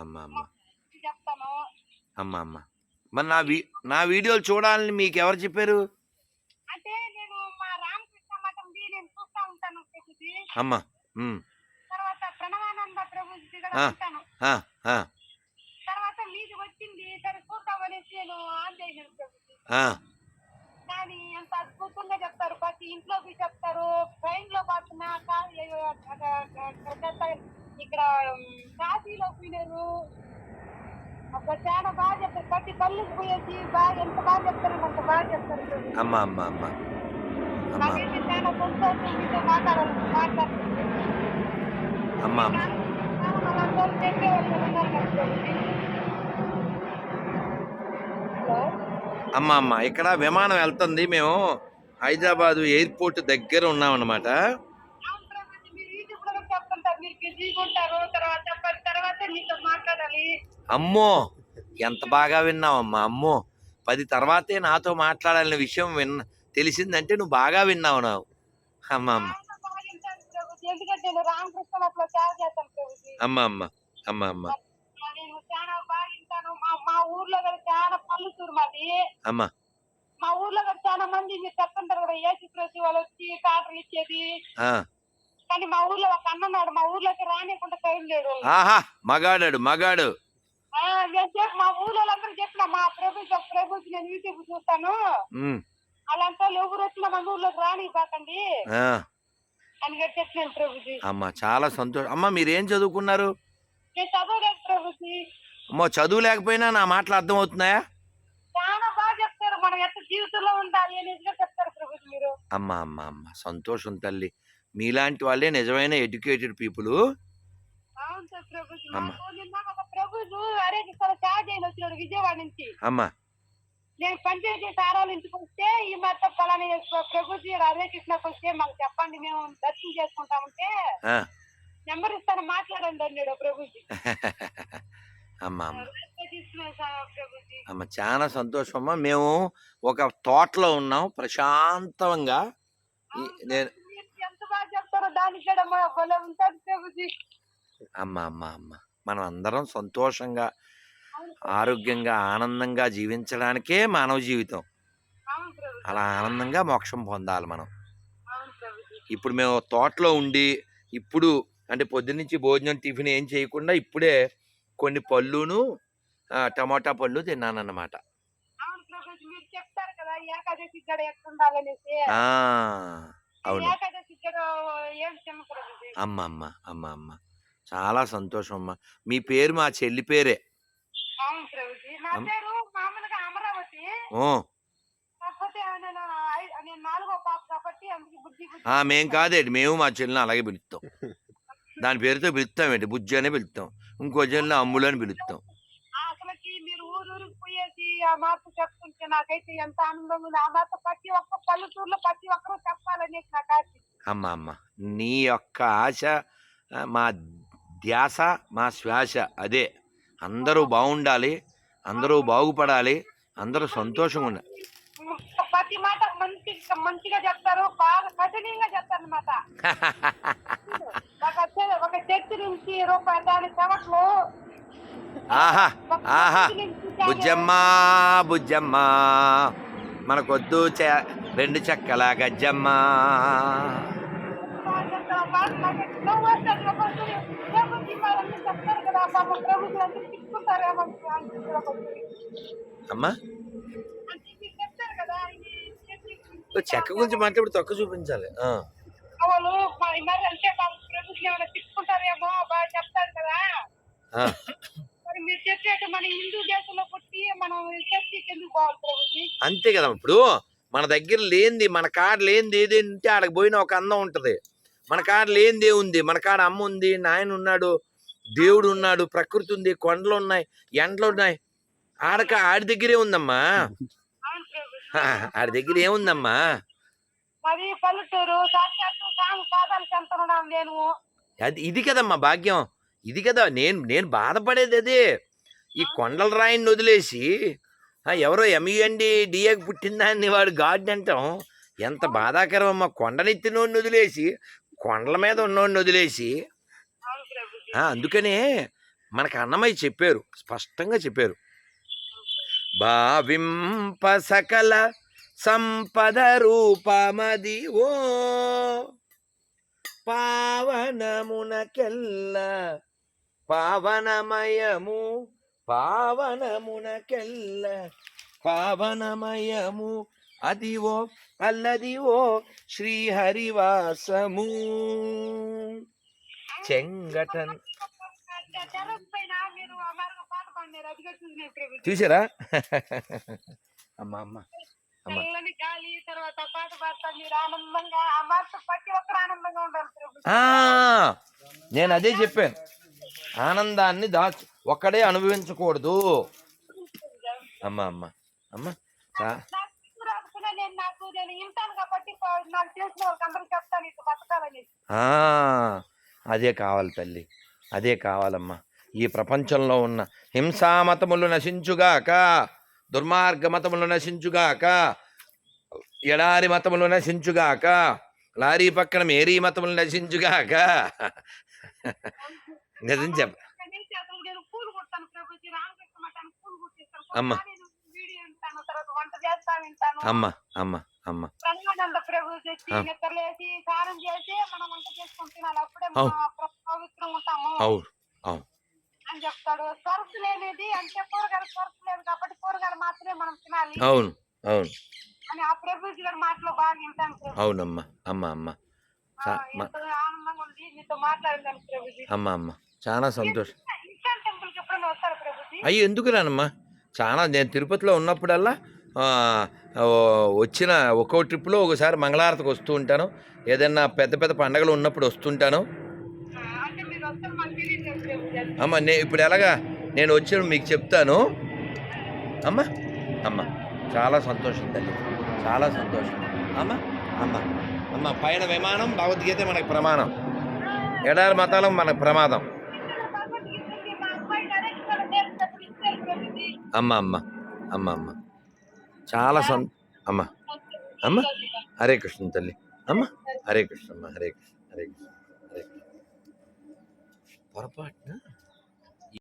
అమ్మ అమ్మ చెప్తాను అమ్మ అమ్మ మరి నా వీ నా వీడియోలు చూడాలని మీకు ఎవరు చెప్పారు? అంటే నేను మా రామకృష్ణ మఠంది నేను చూస్తా ఉంటాను. ప్రభుజీ అమ్మ ఉమ్, తర్వాత ప్రణవానంద ప్రభుజీ ఆ. కూడా ఉంటాను ఆ, ఆ, తర్వాత మీది వచ్చింది సరే చూద్దామనేసి నేను ఆన్ చేశాను ప్రభుజీ ఆ, కానీ ఎంత అద్భుతంగా చెప్తారు ప్రతి ఇంట్లోకి చెప్తారు ట్రైన్లో పోతున్నా కా- ఏ- అక్కడ- అక్కడ ఇక్కడ కాశీలో పోయినారు. అక్కడ చాలా బాగా చెప్తారు ప్రతి పల్లెకి పోయేసి బాగా ఎంత బాగా చెప్తారు అంత బాగా చెప్తారు. అమ్మ అమ్మ అమ్మ. అమ్మ. నాకైతే చాలా సంతోషం. మీతో మాట్లాడాలని మాట్లాడుతుంది అమ్మ అమ్మ. హలో? అమ్మ అమ్మ. ఇక్కడ విమానం వెళ్తుంది. మేము హైదరాబాద్ ఎయిర్పోర్ట్ దగ్గర ఉన్నామన్నమాట. తర్వాత మీతో మాట్లాడాలి. అమ్మో ఎంత బాగా విన్నావమ్మా అమ్మో. పది తర్వాతే నాతో మాట్లాడాలనే విషయం విన్న తెలిసిందంటే నువ్వు బాగా విన్నావు నావు. అమ్మ అమ్మ ఎందుకంటే నేను రామకృష్ణ సేవ చేస్తాను ప్రభుజీ. అమ్మ అమ్మ అమ్మ అమ్మ నేను చాలా బాగా వింటాను మా మా ఊర్లో కూడా చాలా పల్లెటూరు మాది. అమ్మ. మా ఊర్లో కూడా చాలా మంది మీరు చెప్తుంటారు ఏసీ ప్రతి వాళ్ళు వచ్చి టాటర్లు ఇచ్చేది. ఆ. కానీ మా ఊర్లో ఒక అన్నన్నాడు మా ఊర్లోకి రానికుండా టైం లేడు ఆహా మగాడాడు మగాడు. మా ఊర్లో చెప్పిన మా ప్రభుత్వ ప్రభుత్వం నేను యూట్యూబ్ చూస్తాను. అలాంటి వాళ్ళు ఎవరు వచ్చినా మన ఊర్లోకి రానివ్వకండి. ఆ, అని చెప్పినాను ప్రభుజీ అమ్మ చాలా సంతోషం. అమ్మ మీరేం చదువుకున్నారు? నేను చదవలేదు ప్రభుజీ అమ్మో చదువు లేకపోయినా నా మాటలు అర్థమవుతున్నాయా? చాలా బాగా చెప్తారు. మనం ఎంత జీవితంలో ఉండాలి కూడా చెప్తారు ప్రభుజీ మీరు. అమ్మ అమ్మ అమ్మ సంతోషం తల్లి. మీలాంటి వాళ్ళే నిజమైన ఎడ్యుకేటెడ్ పీపుల్. అమ్మ. నేను సారాలు ఇంటికి వస్తే ఈ ప్రభుజీ కృష్ణకి వస్తే మాకు చెప్పండి మేము దర్శనం చేసుకుంటామంటే. నెంబర్ ఇస్తాను మాట్లాడండి అన్నాడు ప్రభుజీ అమ్మ చాలా సంతోషం అమ్మ. మేము ఒక తోటలో ఉన్నాం ప్రశాంతంగా. నేను మీరు ఎంత బాగా చెప్తారో దానికి కూడా మా భలే ఉంటుంది ప్రభుజీ అమ్మ అమ్మ అమ్మ. మనం అందరం సంతోషంగా ఆరోగ్యంగా ఆనందంగా జీవించడానికే మానవ జీవితం. అలా ఆనందంగా మోక్షం పొందాలి మనం. ఇప్పుడు మేము తోటలో ఉండి ఇప్పుడు అంటే పొద్దున్నుంచి భోజనం టిఫిన్ ఏం చేయకుండా ఇప్పుడే కొన్ని పళ్ళును టమాటా పళ్ళు తిన్నానన్నమాట. చెప్తారు కదా అవును. అమ్మ అమ్మ అమ్మ అమ్మ చాలా సంతోషం అమ్మ మీ పేరు మా చెల్లి పేరే. అవును ప్రభుజీ నా అమ్- పేరు మామూలుగా అమరావతి. ఓ. కాకపోతే నేను ఐ- నేను నాలుగో పాప కాబట్టి అందుకే బుద్ధి బుద్ధి ఆ, మేం కాదేంటి? మేము మా చెల్లిని అలాగే పిలుస్తాం దాని పేరుతో పిలుస్తాం ఏంటి? బుజ్జి అనే పిలుస్తాం ఇంకో చెల్లిని అమ్ములు అని పిలుస్తాం ఊరికి పోయేసి ఆ మాట చెప్తుంటే నాకైతే ఎంత ఆనందంగా ఉంది. ఆ మాట ప్రతి ఒక్క పల్లెటూరులో ప్రతి ఒక్కరూ చెప్పాలనేసి నాకు ఆశ అమ్మ అమ్మ నీ యొక్క ఆశ ఆ, మా ధ్యాస మా శ్వాస అదే. అందరూ బాగుండాలి అందరూ బాగుపడాలి అందరూ సంతోషంగా ఉండాలి. ప్రతి మాట మంచి మంచిగా చెప్తారు బాగా కఠినంగా చెప్తారు అనమాట ఒక చే- ఒక చర్చి నుంచి రూపాయి దాని చెవట్లు ఆహా ఆహా. బుజ్జమ్మ బుజ్జమ్మ. మనకొద్దు చె- రెండు చెక్కల గజ్జమ్మ. అమ్మ. చెక్క గురించి మాట్లాడి తొక్క చూపించాలి. వాళ్ళు ఏమైనా బాగా చెప్తారు కదా ఆ. మరి మీరు చెప్పేట్టు మన హిందూ దేశంలో పుట్టి మనం చర్చికి ఎందుకు పోవాలి ప్రభుజీ అంతే కదా ఇప్పుడు. మన దగ్గర లేనిది మన కాడ లేనిది ఏది ఉంటే ఆడకి పోయిన ఒక అందం ఉంటది. మన కాడ లేనిది ఏముంది మన కాడ అమ్మ ఉంది నాయన ఉన్నాడు దేవుడు ఉన్నాడు ప్రకృతి ఉంది కొండలు ఉన్నాయి ఎండలు ఉన్నాయి. ఆడక ఆడి దగ్గరే ఉందమ్మా. ఆడి దగ్గర ఏముందమ్మా? మరి పల్లెటూరు సాక్షాత్తు సాము పాదాలు చెంతనున్నాం నేను. అది ఇది కదమ్మా భాగ్యం. ఇది కదా నేను నేను బాధపడేది అదే. ఈ కొండల రాయిని వదిలేసి ఎవరో ఎంఈఎండి డిఏకి పుట్టిందాన్ని వాడు గాడ్ అంటాం. ఎంత బాధాకరం అమ్మా కొండనెత్తినోడిని వదిలేసి కొండల మీద ఉన్నోడిని వదిలేసి. అందుకనే మనకు అన్నమయ్య చెప్పారు. స్పష్టంగా చెప్పారు. భావింప సకల సంపద రూపమది ఓ పావనమునకెల్ల పావనమయము పావనమునకెల్ల పావనమయము. అదివో అల్లదివో శ్రీహరివాసము. చెంగటన్ చూసారా అమ్మ. అమ్మ నేను అదే చెప్పాను. ఆనందాన్ని దాచు ఒక్కడే అనుభవించకూడదు. అమ్మ అమ్మ అమ్మ అదే కావాలి తల్లి అదే కావాలమ్మా. ఈ ప్రపంచంలో ఉన్న హింసా మతములు నశించుగాక దుర్మార్గ మతములు నశించుగాక ఎడారి మతములు నశించుగాక లారీ పక్కన మేరీ మతములు నశించుగాక. నిజం చెప్ప వంట చేసుకుని తినాలి అప్పుడే అవును. అవును అని చెప్తాడు లేనిది అంటే కూరగాయలు లేదు కాబట్టి కూరగాయలు మాత్రమే మనం తినాలి అవును అవును అని ఆ ప్రభుజీ గారి మాటలో బాగా వింటాను అవునమ్మా అమ్మ అమ్మ ఆనందంగా ఉంది మీతో మాట్లాడిందాను ప్రభుజీ అమ్మ అమ్మ చాలా సంతోషం ఎప్పుడైనా వస్తారు ప్రభుజీ అయ్యి ఎందుకు రానమ్మా చాలా నేను తిరుపతిలో ఉన్నప్పుడల్లా వచ్చిన ఒక్కో ట్రిప్లో ఒకసారి మంగళారతికి వస్తూ ఉంటాను. ఏదైనా పెద్ద పెద్ద పండగలు ఉన్నప్పుడు వస్తుంటాను అమ్మ నే ఇప్పుడు ఎలాగా? నేను వచ్చి మీకు చెప్తాను. అమ్మ అమ్మ చాలా సంతోషం తల్లి. చాలా సంతోషం. అమ్మ అమ్మ అమ్మ పైన విమానం భగవద్గీత మనకి ప్రమాణం. ఎడారి మతాలం మనకు ప్రమాదం. అమ్మ అమ్మ అమ్మ అమ్మ. చాలా సం అమ్మ. అమ్మ హరే కృష్ణ తల్లి. అమ్మ హరే కృష్ణ అమ్మ హరే కృష్ణ హరే కృష్ణ హరే కృష్ణ. పొరపాటున?